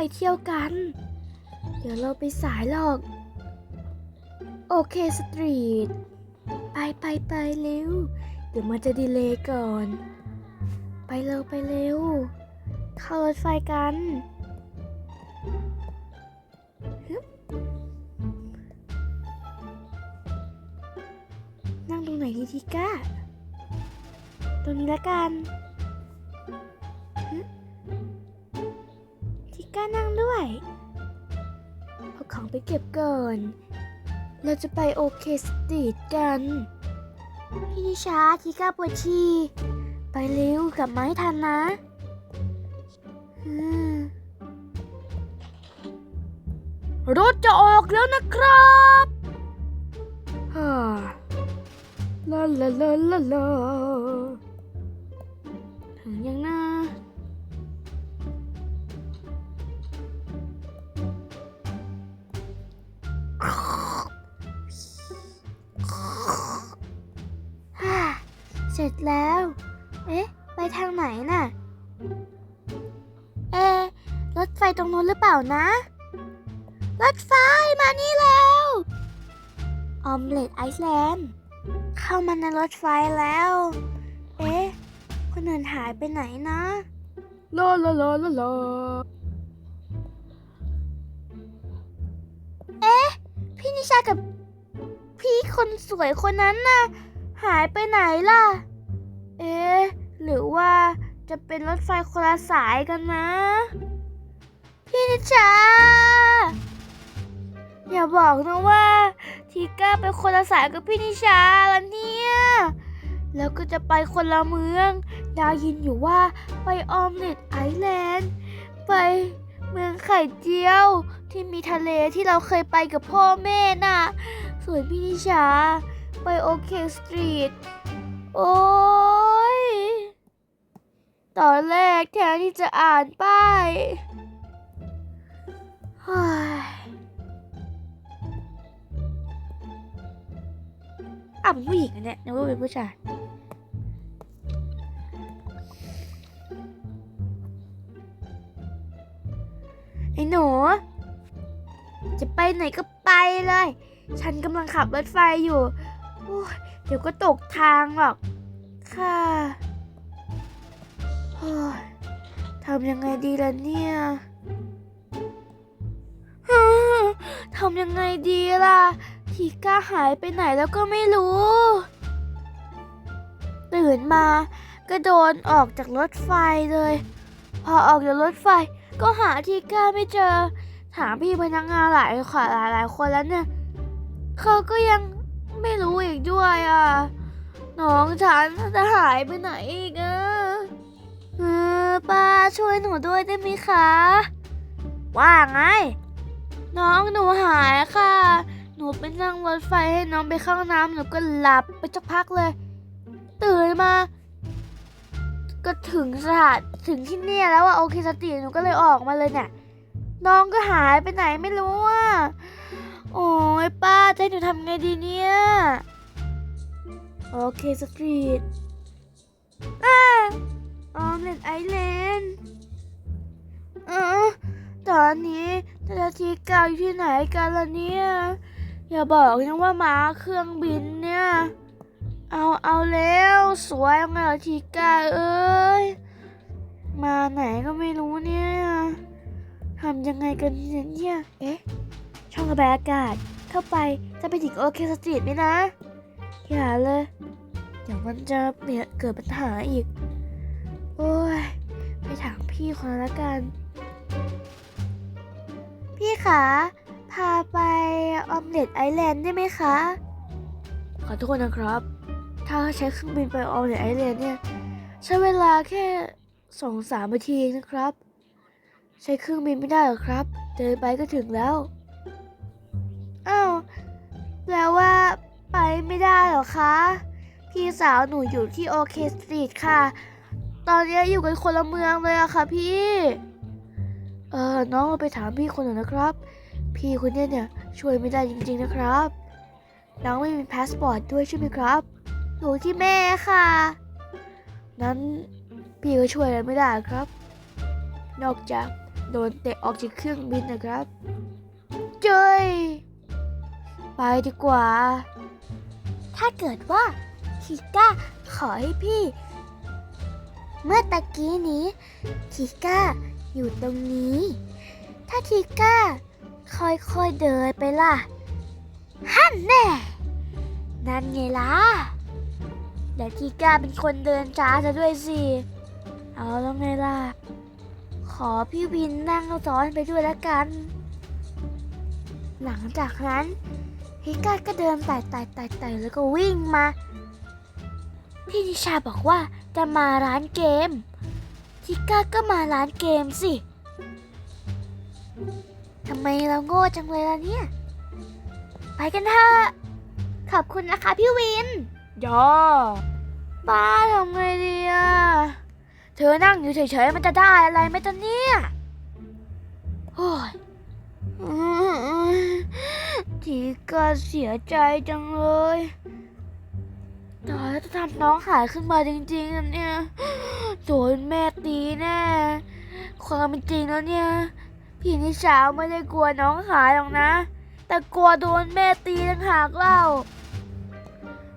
ไปเที่ยวกัน เดี๋ยวเราไปสายหรอก โอเคสตรีท ไปไปไปเร็ว เดี๋ยวมันจะดีเลย์ก่อน ไปเร็วไปเร็ว เข้ารถไฟกันนั่งตรงไหนดีทีก้า ตรงนี้ละกัน ฮึทีก้านั่งด้วย เอาของไปเก็บก่อน เราจะไปโอเคสตรีทกัน พี่นิชาทีก้าปวดชีไปเร็วกลับมาให้ทันนะรถจะออกแล้วนะครับฮ่าลาลาลาลาลาถึงยังนะ สร็จแล้ว เอ๊ะ ไปทางไหนน่ะ เอ๊ะรถไฟตรงนู้นหรือเปล่านะ รถไฟมานี่แล้ว ออมเล็ตไอซ์แลนด์ เข้ามาในรถไฟแล้ว เอ๊ะ คนอื่นหายไปไหนนะลาลาลาลาลาเอ๊ะ พี่นิชากับพี่คนสวยคนนั้นน่ะ หายไปไหนล่ะ เอ๊ะ หรือว่าจะเป็นรถไฟคนละสายกันนะ พี่นิชา อย่าบอกนะว่า ทีก้าไปคนละสายกับพี่นิชาแล้วเนี่ย แล้วก็จะไปคนละเมืองดาวยินอยู่ว่าไปออมเล็ตไอแลนด์ ไปเมืองไข่เจียวที่มีทะเลที่เราเคยไปกับพ่อแม่น่ะ ส่วนพี่นิชา ไปโอเคสตรีท โอ้ย ตอนแรกแทนที่จะอ่านป้ายเฮ้อ้าเป็นผู้หญิงอันเนี่ยนึกว่าเป็นผู้ชายไอ้หนูจะไปไหนก็ไปเลย ฉันกำลังขับรถไฟอยู่ เดี๋ยวก็ตกทางหรอก ค่ะทำยังไงดีล่ะเนี่ยทำยังไงดีล่ะ ทีก้าหายไปไหนแล้วก็ไม่รู้ ตื่นมาก็โดนออกจากรถไฟเลย พอออกจากรถไฟก็หาทีก้าไม่เจอ ถามพี่พนักงานหลายขวาหลายหลายคนแล้วเนี่ย เขาก็ยัง ไม่รู้อีกด้วยอะน้องฉันจะหายไปไหนอีกอะเออป้าช่วยหนูด้วยได้ไหมคะ ว่าไง น้องหนูหายค่ะ หนูไปนั่งรถไฟให้น้องไปเข้างน้ำหนูก็หลับไปสักพักเลย ตื่นมา ก็ถึงสถานถึงที่เนี่ยแล้วอะโอเคสติหนูก็เลยออกมาเลยเนี่ย น้องก็หายไปไหนไม่รู้อะ ยป้าจหนูทำไงดีเนี่ย โอเคสตรีทอ่าออมเล็ตไอแลนด์เออตอนนี้นาฬิกาเก่าอยู่ที่ไหนกันล่ะเนี่ย อย่าบอกนะว่ามาเครื่องบินเนี่ย เอาเอาแล้วสวยเอาไงล่ะทีกาเอ้ย มาไหนก็ไม่รู้เนี่ยทำยังไงกันเนี่ย เอ๊ะ ช่องระบายอากาศ เข้าไปจะไปถึงโอเคสตรีทไหมนะ อย่าเลย เดี๋ยวมันจะเนี่ยเกิดปัญหาอีก โอ้ย ไปถามพี่คนนั้นละกัน พี่คะพาไปออมเล็ตไอแลนด์ได้ไหมคะ ขอโทษนะครับ ถ้าใช้เครื่องบินไปออมเล็ตไอแลนด์เนี่ย ใช้เวลาแค่สองสามนาทีเองนะครับ ใช้เครื่องบินไม่ได้หรอครับ เดินไปก็ถึงแล้ว ไม่ได้หรอคะ พี่สาวหนูอยู่ที่โอเคสตรีทค่ะ ตอนนี้อยู่กันคนละเมืองเลยอะค่ะพี่ เออน้องไปถามพี่คนหนึ่งนะครับ พี่คนนี้เนี่ยช่วยไม่ได้จริงๆนะครับ น้องไม่มีพาสปอร์ตด้วยใช่ไหมครับอยู่ที่แม่ค่ะ นั้นพี่ก็ช่วยอะไรไม่ได้ครับ นอกจากโดนเตะออกจากเครื่องบินนะครับ เจ้ยไปดีกว่า ถ้าเกิดว่าทิก้าขอให้พี่ เมื่อตะกี้นี้ทิก้าอยู่ตรงนี้ ถ้าทิก้าค่อยๆเดินไปล่ะฮั่นแน่ นั่นไงล่ะแต่ทิก้าเป็นคนเดินช้าซะด้วยสิ เอาแล้วไงล่ะ ขอพี่วินนั่งซ้อนไปด้วยแล้วกัน หลังจากนั้นฮิก้าก็เดินไต่ไต่ไต่ไต่แล้วก็วิ่งมา พี่นิชาบอกว่าจะมาร้านเกมฮิก้าก็มาร้านเกมสิทำไมเราโง่จังเลยล่ะเนี่ย ไปกันเถอะขอบคุณนะคะพี่วินย่อบ้าทำไงดีอะเธอนั่งอยู่เฉยๆมันจะได้อะไรไหมตอนเนี่ยโอ้ย ทีก็เสียใจจังเลยตายจะทำน้องหายขึ้นมาจริงๆนะเนี่ยโดนแม่ตีแน่ ความเป็นจริงแล้วเนี่ย พี่นิชาไม่ได้กลัวน้องหายหรอกนะ แต่กลัวโดนแม่ตีต่างหากเล่า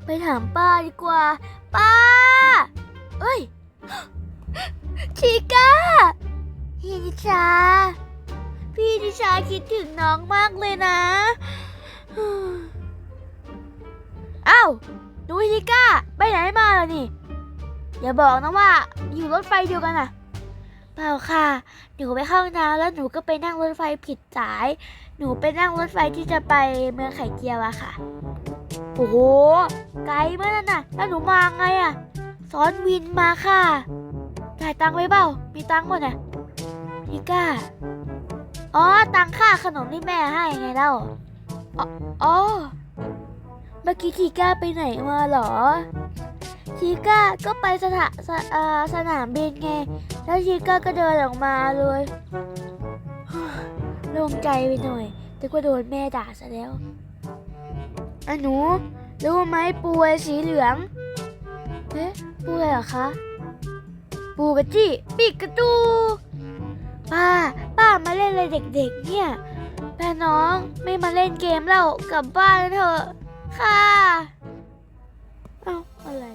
ไปถามป้าดีกว่า ป้า เอ้ยชิก้าพี่นิชา พี่นิชาคิดถึงน้องมากเลยนะ อ้าวหนูชิก้า ไปไหนมาล่ะนี่ อย่าบอกนะว่า อยู่รถไฟเดียวกันอะเปล่าค่ะ หนูไปเข้าน้ำแล้วหนูก็ไปนั่งรถไฟผิดสาย หนูไปนั่งรถไฟที่จะไปเมืองไข่เจียวอะค่ะ โอ้โห ไกลมากน่ะ แล้วหนูมาไงอะซ้อนวินมาค่ะ จ่ายตังค์ไว้เปล่า มีตังค์หมดอะชิก้า อ๋อ ตังค่าขนมที่แม่ให้ไงเล่าอ๋อ เมื่อกี้ทีก้าไปไหนมาหรอ ทีก้าก็ไปสถาสสนามบินไง แล้วทีก้าก็เดินออกมาเลยโล่งใจไปหน่อย แต่ก็โดนแม่ด่าซะแล้วอะหนู รู้ไหมปูไอ้สีเหลืองเอ๊ะปูอะไรเหรอคะ ปูกระจี้ปีกกระตู ป้า ป้ามาเล่นอะไรเด็กๆ เนี่ยแม่น้องไม่มาเล่นเกมแล้วกลับบ้านเถอะ ค่ะ เอ้าอะไร